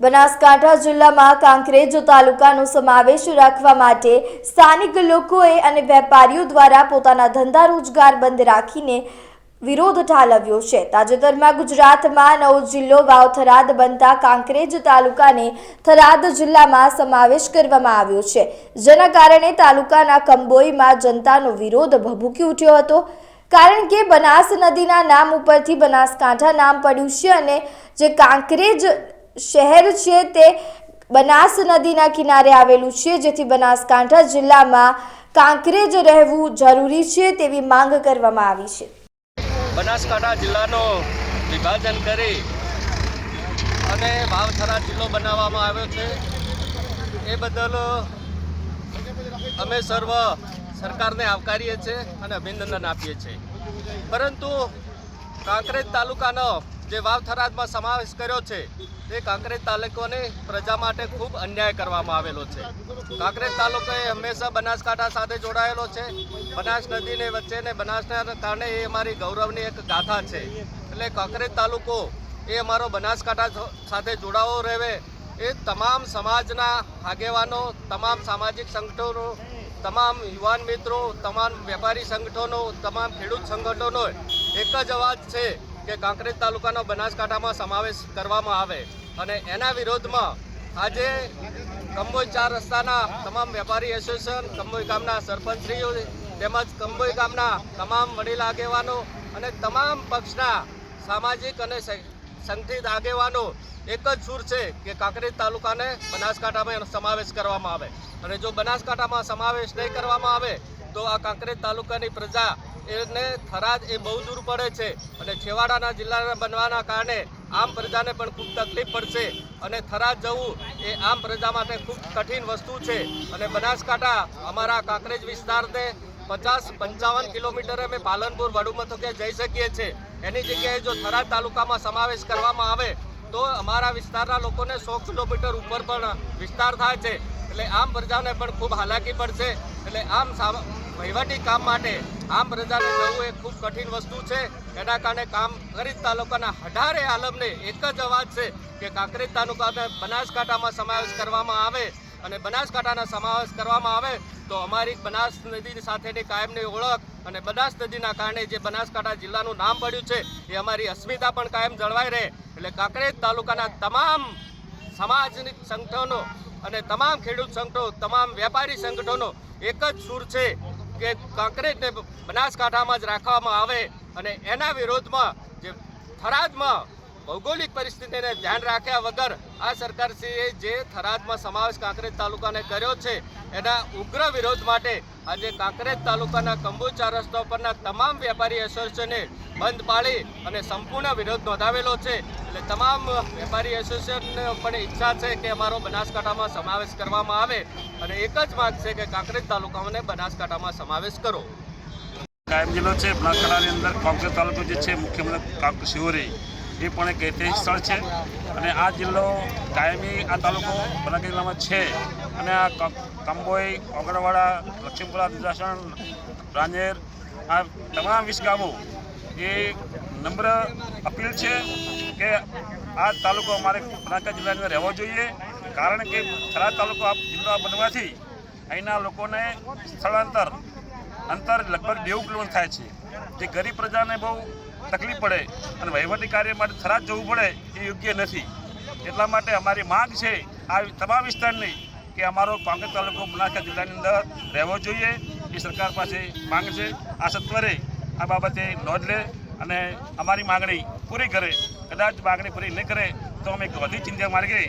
બનાસકાંઠા જિલ્લામાં કાંકરેજ તાલુકાનો સમાવેશ રાખવા માટે સ્થાનિક લોકોએ અને વેપારીઓ દ્વારા પોતાના ધંધા રોજગાર બંધ રાખીને વિરોધ ઠાલવ્યો છે. તાજેતરમાં ગુજરાતમાં નવો જિલ્લો વાવ થરાદ બનતા કાંકરેજ તાલુકાને થરાદ જિલ્લામાં સમાવેશ કરવામાં આવ્યો છે. જેના કારણે તાલુકાના કંબોઈમાં જનતાનો વિરોધ ભભૂકી ઉઠ્યો હતો. કારણ કે બનાસ નદીના નામ ઉપરથી બનાસકાંઠા નામ પડ્યું છે અને જે કાંકરેજ શહેર છે તે બનાસ નદીના કિનારે આવેલું છે, જેથી બનાસકાંઠા જિલ્લામાં કાંકરેજ રહેવું જરૂરી છે તેવી માંગ કરવામાં આવી છે. બનાસકાંઠા જિલ્લાનો વિભાજન કરી અને વાવથરા જિલ્લો બનાવવામાં આવ્યો છે. એ બદલ અમે સર્વ સરકારને આવકારીએ છીએ અને અભિનંદન આપીએ છીએ. પરંતુ કાંકરેજ તાલુકાનો જે વાવ થરાદમાં સમાવેશ કર્યો છે, તે કાંકરેજ તાલુકોને પ્રજા માટે ખૂબ અન્યાય કરવામાં આવેલો છે. કાંકરેજ તાલુકો એ હંમેશા બનાસકાંઠા સાથે જોડાયેલો છે. બનાસ નદીને વચ્ચે ને બનાસના કારણે એ અમારી ગૌરવની એક ગાથા છે. એટલે કાંકરેજ તાલુકો એ અમારો બનાસકાંઠા સાથે જોડાવો રહે એ તમામ સમાજના આગેવાનો, તમામ સામાજિક સંગઠનો, તમામ યુવાન મિત્રો, તમામ વેપારી સંગઠનો, તમામ ખેડૂત સંગઠનો એક જ અવાજ છે કે કાંકરેજ તાલુકાનો બનાસકાંઠામાં સમાવેશ કરવામાં આવે અને એના વિરોધમાં આજે કંબોઈ ચાર રસ્તાના તમામ વેપારી એસોસિએશન કંબોઈ ગામના સરપંચશ્રીઓ તેમજ કંબોઈ ગામના તમામ વડીલ આગેવાનો અને તમામ પક્ષના સામાજિક અને સંગઠિત આગેવાનો એક જ સૂર છે કે કાંકરેજ તાલુકાને બનાસકાંઠામાં એનો સમાવેશ કરવામાં આવે. અને જો બનાસકાંઠામાં સમાવેશ નહીં કરવામાં આવે, તો આ કાંકરેજ તાલુકાની પ્રજા એને થરાદ એ બહુ દૂર પડે છે અને છેવાડાના જિલ્લાના બનવાના કારણે આમ પ્રજાને પણ ખૂબ તકલીફ પડશે. અને થરાદ જવું એ આમ પ્રજા માટે ખૂબ કઠિન વસ્તુ છે. અને બનાસકાંઠા અમારા કાંકરેજ વિસ્તારને પચાસ પંચાવન કિલોમીટર અમે પાલનપુર વડુ મથકે જઈ શકીએ છીએ. એની જગ્યાએ જો થરાદ તાલુકામાં સમાવેશ કરવામાં આવે, તો અમારા વિસ્તારના લોકોને સો કિલોમીટર ઉપર પણ વિસ્તાર થાય છે. એટલે આમ પ્રજાને પણ ખૂબ હાલાકી પડશે. એટલે આમ વહીવટી કામ માટે આમ પ્રજાને જવું એ ખૂબ કઠિન વસ્તુ છે. એના કારણે કામ કામકરેજ તાલુકાના અઢારે આલમને એક જ અવાજ છે કે કાંકરેજ તાલુકાને બનાસકાંઠામાં સમાવેશ કરવામાં આવે અને બનાસકાંઠાના સમાવેશ કરવામાં આવે તો અમારી બનાસ નદી સાથેની કાયમની ઓળખ અને બનાસ નદીના કારણે જે બનાસકાંઠા જિલ્લાનું નામ પડ્યું છે એ અમારી અસ્મિતા પણ કાયમ જળવાઈ રહે. એટલે કાંકરેજ તાલુકાના તમામ સામાજિક સંગઠનો અને તમામ ખેડૂત સંગઠનો, તમામ વેપારી સંગઠનો એક જ સૂર છે. કે કાંકરેજને બનાસકાંઠામાં જ રાખવામાં આવે અને એના વિરોધમાં જે થરાદમાં ભૌગોલિક પરિસ્થિતિને ધ્યાન રાખ્યા વગર આ સરકારશ્રીએ જે થરાદમાં સમાવેશ કાંકરેજ તાલુકાને કર્યો છે, એના ઉગ્ર વિરોધ માટે આજે કાંકરેજ તાલુકાના કંબુચા રસ્તા પરના તમામ વેપારી એસોસિએશને બંધ પાળી અને સંપૂર્ણ વિરોધ નોંધાવેલો છે. એટલે તમામ વેપારી એસોસિએશન પણ ઈચ્છા છે કે અમારો બનાસકાંઠામાં સમાવેશ કરવામાં આવે અને એક જ માંગ છે કે કાંકરેજ તાલુકાઓને બનાસકાંઠામાં સમાવેશ કરો. કાયમ જિલ્લો છે, બનાસકાંઠાની અંદર કોંગ્રેસ તાલુકો જે છે, મુખ્ય મથક કાંક શિહોરી એ પણ એક ઐતિહાસિક સ્થળ છે. અને આ જિલ્લો કાયમી આ તાલુકો બનાસકાંઠા જિલ્લામાં છે. અને આ કંબોઈ, ઓગણવાડા, લક્ષ્મીપુરા દુધાસણ રાંજેર, આ તમામ વીસ ગામો એ નમ્ર અપીલ છે કે આ તાલુકો અમારે બનાસકાંઠા જિલ્લાની અંદર રહેવો જોઈએ, કારણ કે થરાદ તાલુકો આ જિલ્લો બનવાથી અહીંના લોકોને સ્થળાંતર, અંતર લગભગ નેવું કિલોમીટર થાય છે. જે ગરીબ પ્રજાને બહુ તકલીફ પડે અને વહીવટી કાર્ય માટે થરાદ જવું પડે એ યોગ્ય નથી. એટલા માટે અમારી માંગ છે આ તમામ વિસ્તારની કે અમારો કોંગ્રેસ તાલુકો બનાસકાંઠા જિલ્લાની અંદર રહેવો જોઈએ. એ સરકાર પાસે માંગ છે. આ સત્વરે આ બાબતે નોંધ લે અને અમારી માંગણી પૂરી કરે, કદાચ માંગણી પૂરી નહીં કરે તો અમે વધી ચિંતા માર્ગે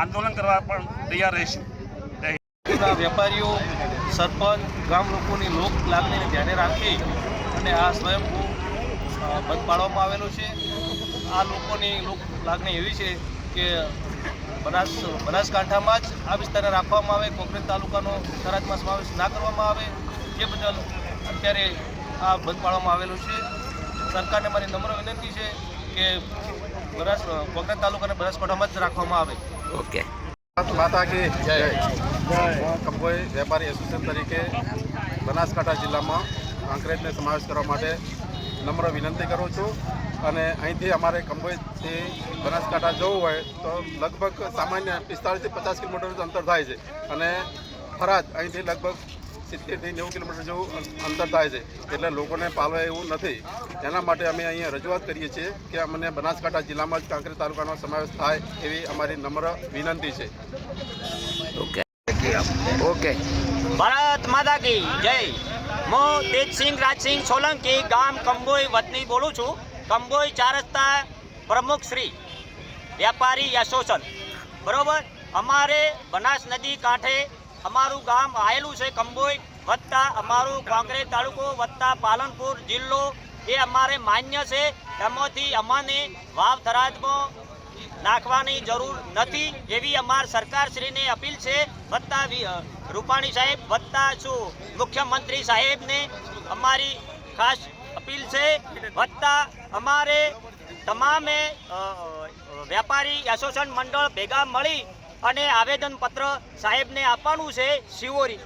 આંદોલન કરવા પણ તૈયાર રહીશું. વેપારીઓ, સરપંચ, ગામ લોકોની લોક લાગણીને ધ્યાને રાખી અને આ સ્વયંભૂ બંધ પાડવામાં આવેલો છે. આ લોકોની લોક લાગણી એવી છે કે બનાસ, બનાસકાંઠામાં જ આ વિસ્તારને રાખવામાં આવે કોંગ્રેસ તાલુકાનો થરાદમાં સમાવેશ ના કરવામાં આવે. એ બદલ અત્યારે આ બંધ પાડવામાં આવેલું છે. સરકારને મારી નમ્ર વિનંતી છે કે બનાસ કોંગ્રેસ તાલુકાને બનાસકાંઠામાં જ રાખવામાં આવે. ઓકે. માતા કી જય. હું કંબોઈ વેપારી એસોસિએશન તરીકે બનાસકાંઠા જિલ્લામાં કાંકરેજને સમાવેશ કરવા માટે નમ્ર વિનંતી કરું છું. અને અહીંથી અમારે કંબોઈથી બનાસકાંઠા જવું હોય તો લગભગ સામાન્ય પિસ્તાળીસથી પચાસ કિલોમીટરનું અંતર થાય છે. અને ફરજ અહીંથી લગભગ સિત્તેરથી નેવું કિલોમીટર જેવું અંતર થાય છે. એટલે લોકોને પાલવે એવું નથી. એના માટે અમે અહીંયા રજૂઆત કરીએ છીએ કે અમને બનાસકાંઠા જિલ્લામાં જ કાંકરી તાલુકાનો સમાવેશ થાય એવી અમારી નમ્ર વિનંતી છે. ઓકે. ભારત માતા કી જય. હું તેજસિંહ, રાજસિંહ, સોલંકી, ગામ કંબોઈ વતની બોલું છું. કંબોઈ ચાર પ્રમુખ શ્રી વેપારી એસોસિએશન. બરોબર? અમારે બનાસ નદી કાંઠે અમારું ગામ આવેલું છે કંબોઈ વત્તા અમારું કોંગ્રેસ તાલુકો વત્તા પાલનપુર જિલ્લો. એ અમારે માન્ય છે. એમાંથી અમને વાવ થરાદમાં નાખવાની જરૂર નથી એવી અમાર સરકારશ્રીને અપીલ છે. વત્તા રૂપાણી સાહેબ, વત્તા શું, મુખ્યમંત્રી સાહેબને અમારી ખાસ અપીલ છે. વત્તા અમારે તમામે વેપારી એસોસિએશન મંડળ ભેગા મળી અને આવેદનપત્ર સાહેબને આપવાનું છે શિવોરી.